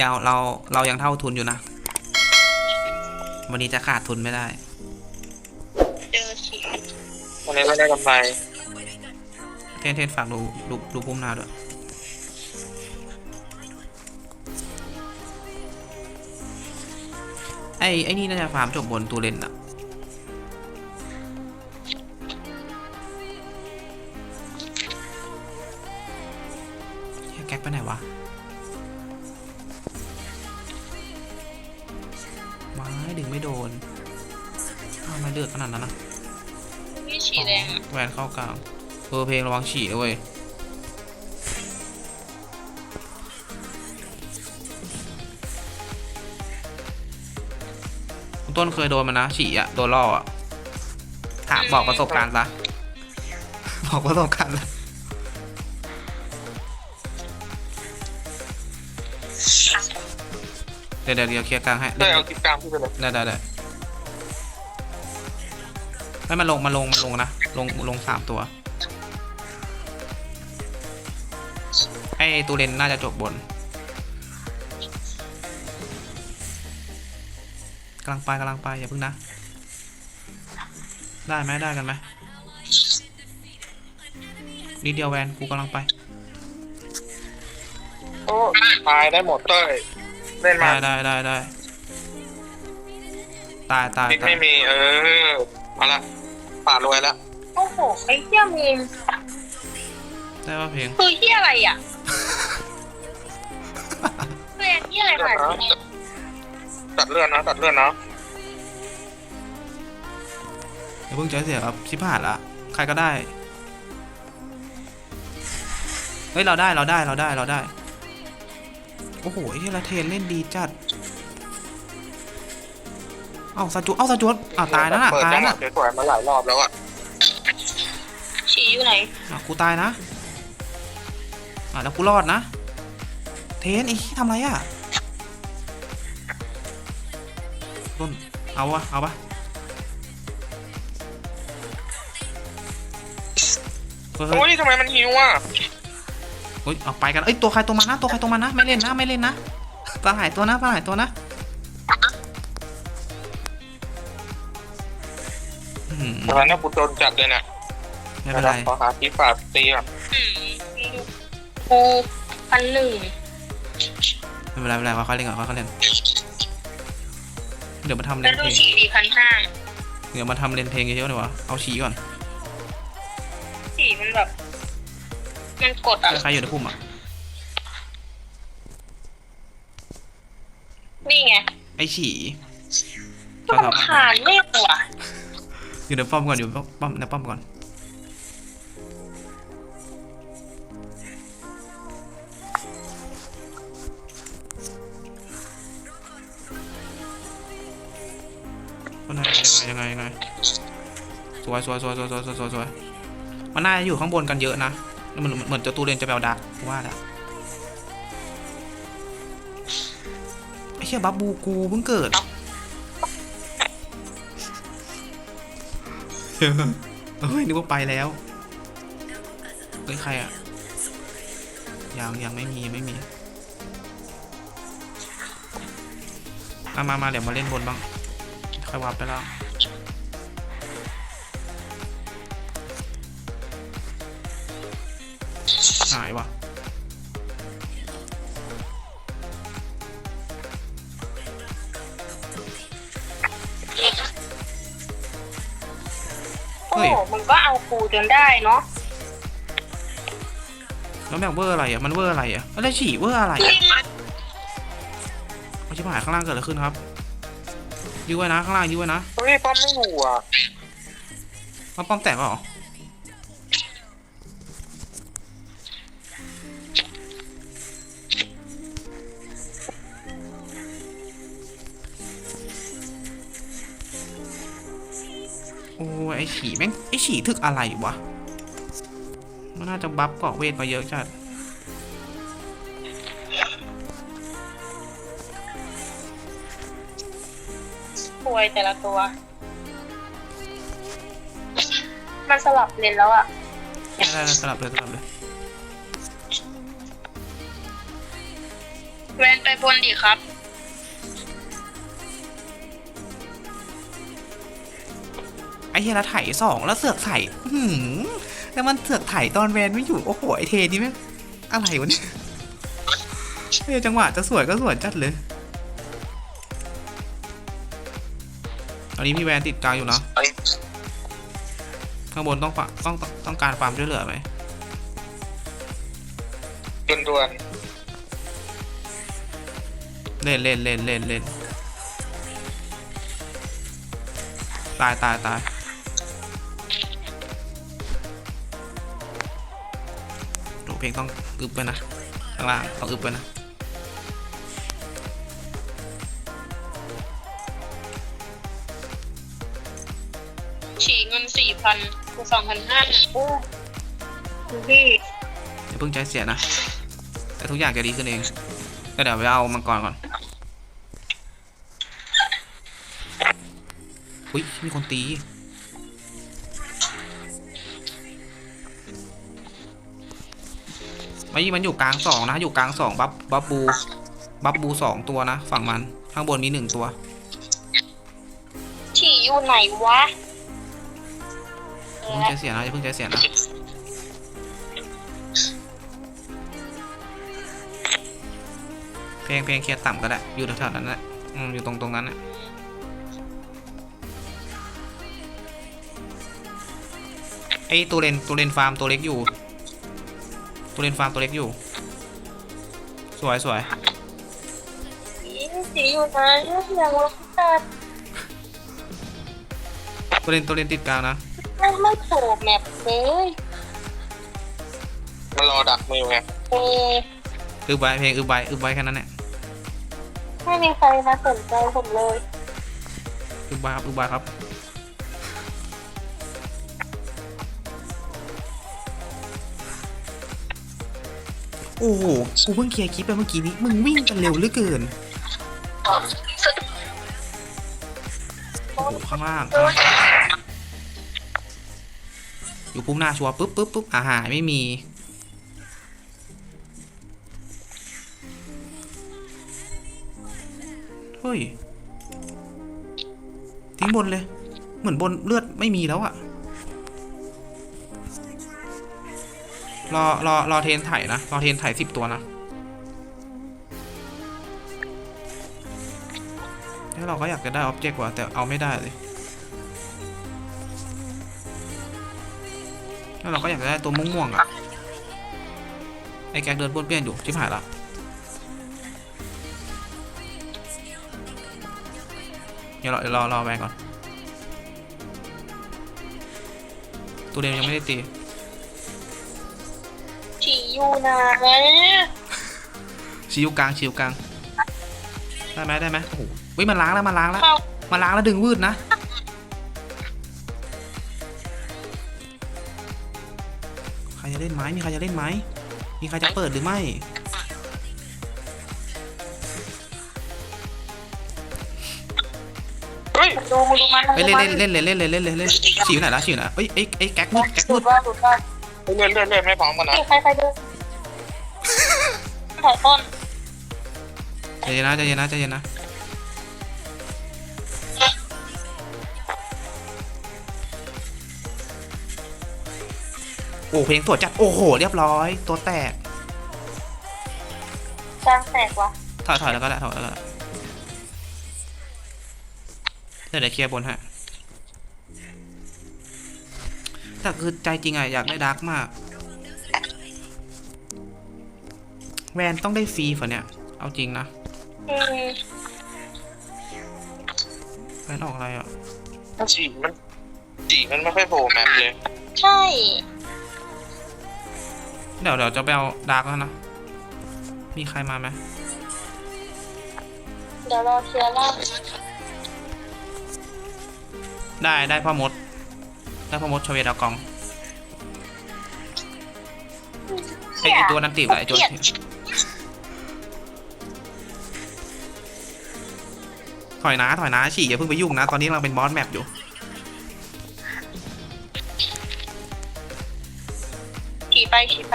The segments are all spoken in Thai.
ยาวเราเรายังเท่าทุนอยู่นะ วันนี้จะขาดทุนไม่ได้เจอฉีวันนี้ไม่ได้กำไรเทนเทนฝากดูดูดูพุ่มนาด้วยไอ้ไอ้นี่น่าจะฟาร์มจบบนตูเลนอะเหี้ยแก๊กไปไหนวะ ไม้ดึงไม่โดนทำไมเลือดขนาดนั้นนะนี่ฉีแดงอะแหวนเข้ากลางเออเพลงระวังฉี่นะเว้ยคุณต้นเคยโดนมานะฉี่อะโดนล่ออะถามบอกประสบการณ์ซะบอกประสบการณ์ เลยเดี๋ยวเดี๋ยวเดี๋ยวเคลียร์กลางให้ได้เอากิจกรรมที่ไปเลยได้ได้ได้ไม่มันลงมันลงมันลงนะ ลงลงสามตัว ไอ้ตูเรนน่าจะจบบนกำลังไปกำลังไปอย่าเพิ่งนะ ได้ไหมได้กันไหมนิดเดียวแวนกูกำลังไป โอ้ตายได้หมดเต้ย เล่นมาได้ได้ได้ได้ตายตายติ๊กตายไม่มี เออเอาละป่าดรวยแล้วโอ้โห ไอ้เหี้ยมีมได้ป่ะเพลงคือเหี้ยอะไรอะเรียนเหี้ยอะไรขนาดนี้ตัดเลื่อนนะ ตัดเลื่อนนะอย่าเพิ่งใจเสียครับชิบหายละใครก็ได้เฮ้ยเราได้เราได้เราได้เราได้ โอ้โหไอ้ที่ละเทนเล่นดีจัด เอ้าสจวตเอ้าสจวตอ้าวตายนะน่ะเปิดตายจังหวะนะสวยๆมาหลายรอบแล้วอะฉีอยู่ไหนอะกูตายนะ อะแล้วกูรอดนะ เทนไอ้ที่ทำไรอะต้นเอาวะเอาปะเฮ้ยโอ้ยทำไมมันหิวอะ เฮ้ยเอาไปกันเอ้ยตัวใครตัวมันนะตัวใครตัวมันนะไม่เล่นนะไม่เล่นนะปลาหายตัวนะปลาหายตัวนะอื้อหือตอนนั้นกูโดนจัดเลยเนี่ยไม่เป็นไรขอหาที่ฝาดตีอะอืมกูพันหนึ่งไม่เป็นไรไม่เป็นไรค่อยๆเล่นก่อนค่อยๆเล่นเดี๋ยวมาทำเลแล้วนดูเพลงฉีดีพันห้าเดี๋ยวมาทำเลนเพลงเยอะๆดีกว่าเอาฉีก่อน มันกดอะ ใครอยู่ในพุ่มอะ นี่ไงไอฉี่ก็มัผ่านไม่หัวอยู่ในป้อมก่อนอยู่ในป้อมในป้อมก่อน ยังไงยังไงยังไงสวยสวยสวยสวยสวยสวยสวยมันน่าจะอยู่ข้างบนกันเยอะนะ มันเหมือนเจ้าตูเรนจะแปลดักว่าแล้วไอ้เชี่ยบับบูกูเพิ่งเกิดเฮ้ยนึกว่าไปแล้วเฮ้ยใครอะยังยังไม่มีไม่มีมามามาเดี๋ยวมาเล่นบนบ้างค่อยวับไปแล้ว หายวะโอ้โหมึงก็เอากูจนได้เนาะแล้วแม่งเวอร์อะไรอะ มันเวอร์อะไรอะแล้วฉี่เวอร์อะไรอะเอาชิบหายข้างล่างเกิดอะไรขึ้นครับยื้อไว้นะข้างล่างยื้อไว้นะเฮ้ยป้อมไม่อยู่อะมาป้อมแตกแล้วเหรอ โอ้ยไอฉี่แม่งไอฉี่ถึกอะไรวะ มันน่าจะบัฟเกาะเวทมาเยอะจัดป่วยแต่ละตัว มันสลับเลนแล้วอะได้ได้สลับเลยสลับเลยแวนไปบนดีครับ ไอ้เฮียละไถสองแล้วเสือกไถอื้อหืมแล้วมันเสือกไถตอนแวนไม่อยู่ โอ้โห ไอเทนี่แม่งอะไรวะเนี่ยเฮ้ยจังหวะจะสวยก็สวยจัดเลยตอนนี้พี่แวนติดกลางอยู่เนาะข้างบนต้องปะต้องต้องต้องการความช่วยเหลือไหมด่วนเล่นเล่นเล่นเล่นเล่นตายตายตาย เพลงต้องอึบไปนะข้างล่างต้องอึบไปนะฉีเงินสี่พันกูสองพันห้าโอ้ดูพี่อย่าเพิ่งใจเสียนะ แต่ทุกอย่างจะดีขึ้นเอง ก็เดี๋ยวไปเอามังกรก่อน อุ้ยมีคนตี ไม่มันอยู่กลางสองนะ อยู่กลางสองบัฟบัฟบูบัฟบูสองตัวนะ ฝั่งมัน ข้างบนมีหนึ่งตัวฉีอยู่ไหนวะเออย่าอเพิ่งใจเสียนะอย่าเพิ่งใจเสียนะเพลงเพลงเคลียร์ต่ำก็ได้ อยู่แถวๆนั้นแหละอืมอยู่ตรงตรงนั้นแหละไอตัวเลนตัวเลนฟาร์มตัวเล็กอยู่ ตัวเลนฟาร์มตัวเล็กอยู่ สวยสวยฉีอยู่ไหนอย่างว่าตัดตัวเลนตัวเลนติดกลางนะไม่ไม่โผล่แมปเลยๆมันรอดักมือไงเอออึบไว้เพลงอึบไว้อึบไว้แค่นั้นแหละไม่มีใครมาสนใจผมเลยอึบไว้ครับอึบไว้ครับ อ้โหกูเพิ่งเคลียร์คลิปไปเมื่อกี้นี้ มึงวิ่งกันเร็วเหลือเกินโอ้โหข้างล่างข้างล่างอยู่ปุ๊บหน้าชัวร์ปุ๊บปุ๊บปุ๊บอาหารไม่มี เฮ้ย ทิ้งบนเลย เหมือนบนเลือดไม่มีแล้วอะ รอรอรอเทนไถนะ รอเทนไถสิบตัวนะ แล้วเราก็อยากจะได้ออบเจกต์ว่ะแต่เอาไม่ได้เลยแล้วเราก็อยากจะได้ตัวม่วงๆอะไอแก๊กเดินป้วนเปี้ยนอยู่ชิบหายละเดี๋ยวรอรอรอแวนก่อน ตัวเดมยังไม่ได้ตี อยู่ไหนชิวกลางชิวกลางได้ไหมได้ไหมโอ้โหเฮ้ยมันล้างแล้วมันล้างแล้วเข้ามันล้างแล้วดึงวืดนะใครจะเล่นไหมมีใครจะเล่นไหมมีใครจะเปิดหรือไม่เฮ้ยดูมึงดูมันเฮ้ยเล่นเล่นเล่นเลยเล่นเลยเล่นเลยเล่นฉีวไหนละฉีวไหนเอ้ยเอ้ยเอ้ยแก๊กมืดแก๊กดูมืดว่าดูว่า เลื่อนเลื่อนเลื่อนไม่พร้อมกันนะใครใครดูถ่ายต้นใจเย็นนะใจเย็นนะใจเย็นนะโอ้เพลงสวดจัดโอ้โหเรียบร้อย ตัวแตกกลางแตกว่ะถอยถอยแล้วก็ได้ถอยแล้วก็ได้เดี๋ยวเดี๋ยวเคลียร์บนฮะ แต่คือใจจริงอะอยากได้ดาร์กมาก แวนต้องได้ฟรีฝนเนี่ย เอาจริงนะ อืมแวนออกอะไรอะ ฉีมันฉีมันไม่ค่อยโผล่แมปเลยใช่ เดี๋ยวเดี๋ยวจะไปเอาดาร์กแล้วนะ มีใครมาไหมเดี๋ยวรอเคลียร์ล่างได้ได้พ่อมด แล้วพมดชเวดเอากองไอไอ้ตัวนั้นติดอะไอตัว้ติดถอยนะถอยนะฉี่อย่าเพิ่งไปยุ่งนะ ตอนนี้เราเป็นบอสแมปอยู่ฉี่ไปฉี่ไป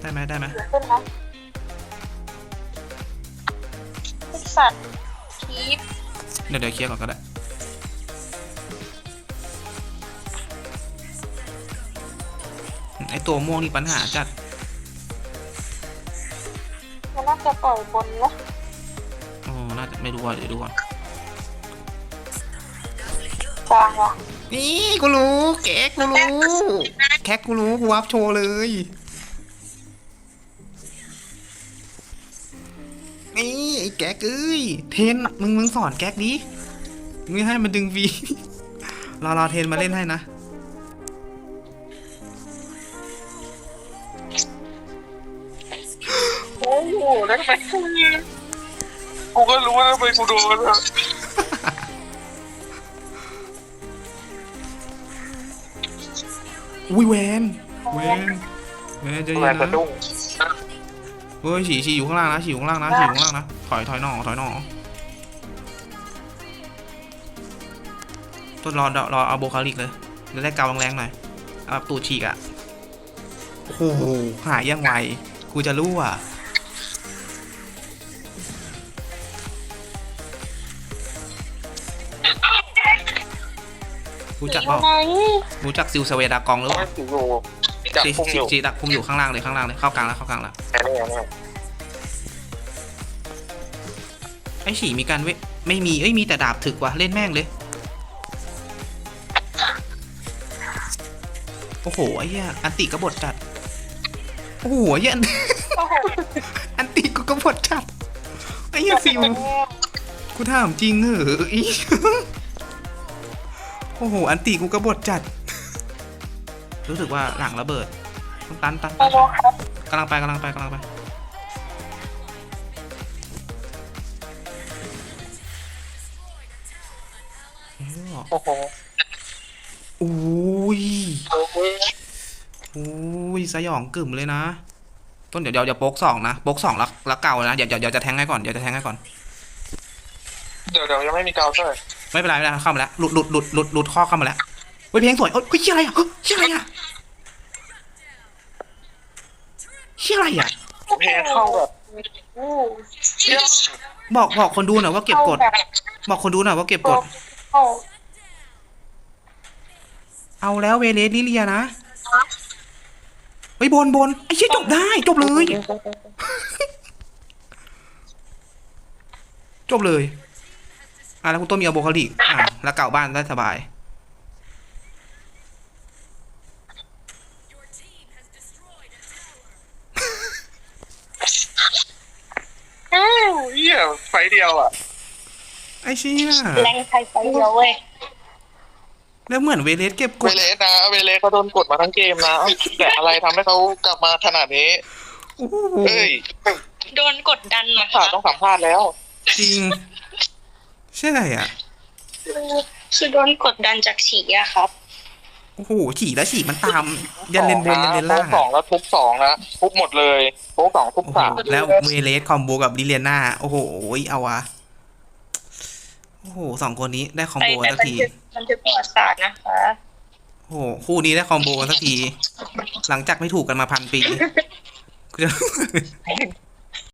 ได้ไหมได้ไหมเดี๋ยวขึ้นนะสัตว์คีเดี๋ยวเดี๋ยวเคลียร์ก่อนก็ได้ ไอตัวม่วงนี่ปัญหาจัดมันน่าจะปล่อยบนวะโอ้น่าจะไม่รู้ว่าเดี๋ยวดูก่อนกลางวะนี่กูรู้แก๊กกูรู้แก๊กกูรู้กูวับโชว์เลยนี่ไอ้แก๊กเอ้ยเทนมึงมึงสอนแก๊กดิมึงไม่ให้มันดึงวีรอรอเทนมาเล่นให้นะ แล้วทำไมกูก็รู้ว่าทำไมกูโดนอะอุ้ยแวนแวนแวนใจะแหวเย็นนสะนะดุ้งเฮ้ยฉี่ฉี่อยู่ข้างล่างนะฉี่อยู่ข้างล่างนะฉี่อยู่ข้างล่างนะถอยถอยหน่อถอยหน่อต้นรอรอเอาโบคาลิกเลยเดี๋ยวได้เกาแรงๆหน่อยเอาแบบตูดฉีกอะโอ้โหหายยังไวกูจะรู้อะ รู้จักเปล่าไหนรู้จักซิลสเวดากองหรือเปล่าไม่อยู่จับจีพุ่งอยู่จีดักพุ่มอยู่ข้างล่างเลยข้างล่างเลยเข้ากลางแล้วเข้ากลางแล้วแค่นี้เนี่ยไอ้ฉี่มีการเว้ยไม่มีเอ้ยมีแต่ดาบถึกว่ะเล่นแม่งเลยโอ้โหไอ้เหี้ยอันติกบฏจัดโอ้โหไอ้เหี้ยโอ้โหอันติกูกบฏจัดไอ้เหี้ยฟิวกูถามจริงเหรออี โอ้โห อันติกูกระบฏจัด รู้สึกว่าหลังระเบิดตันตันโอ้โหครับกำลังไปกำลังไปกำลังไป โอ้โหอุ้ยอุ้ยสยองกึ่มเลยนะ ต้นเดี๋ยวเดี๋ยวเดี๋ยวโป๊กสองนะโป๊กสองแล้วแล้วเก่านะ เดี๋ยวเดี๋ยวจะแทงให้ก่อน เดี๋ยวจะแทงให้ก่อน เดี๋ยวเดี๋ยวยังไม่มีเก่าใช่ ไม่เป็นไรไม่เป็นไรเข้ามาแล้วหลุดหลุดหลุดหลุดหลุดข้อเข้ามาแล้วเฮ้ยเพลงสวยเอ้ยเฮ้ยเชี่ยอะไรอะเฮ้ยเชี่ยอะไรอะเชี่ยอะไรอะเพลงเข้าแบบโอ้เชี่ยบอกบอกคนดูหน่อยว่าเก็บกด บอกคนดูหน่อยว่าเก็บกด เอาแล้วเวเลสลิเลียนะเฮ้ยบนบนไอ้เชี่ยจบได้ จบเลย จบเลย อะแล้วคุณต้นมีเอาโบคาลิกอะแล้วเก่าบ้านได้สบาย อ้าวเหี้ยไฟเดียวอะ ไอ้เชี่ยแรงไทยไปเดียวเว้ยแล้วเหมือนเวเลสเก็บกเวดเลสนะเวเลสเขาโดนกดมาทั้งเกมนะแต่อะไรทำให้เขากลับมาขนาดนี้โอ้โหเฮ้ยโดนกดดันนะข่าคะวต้องสัมภาษณ์แล้ว จริง ใช่ไรอะคือโดนกดดันจากฉีอะครับ โอ้โหฉี่แล้วฉี่มันตามยันเลนบนยันเลนล่างโป๊กสองอะแล้วทุบสองนะทุบหมดเลยโป๊กสองทุบโอ้โหสามแล้วเวเลสคอมโบกับลิเลียนาโอ้โหเอาวะโอ้โหสองคนนี้ได้คอมไปโบไปสักบันทีทึกบันทึกประวัติศาสตร์นะคะ โอ้โหคู่นี้ได้คอมโบกันสักที หลังจากไม่ถูกกันมาพันปีกูจะ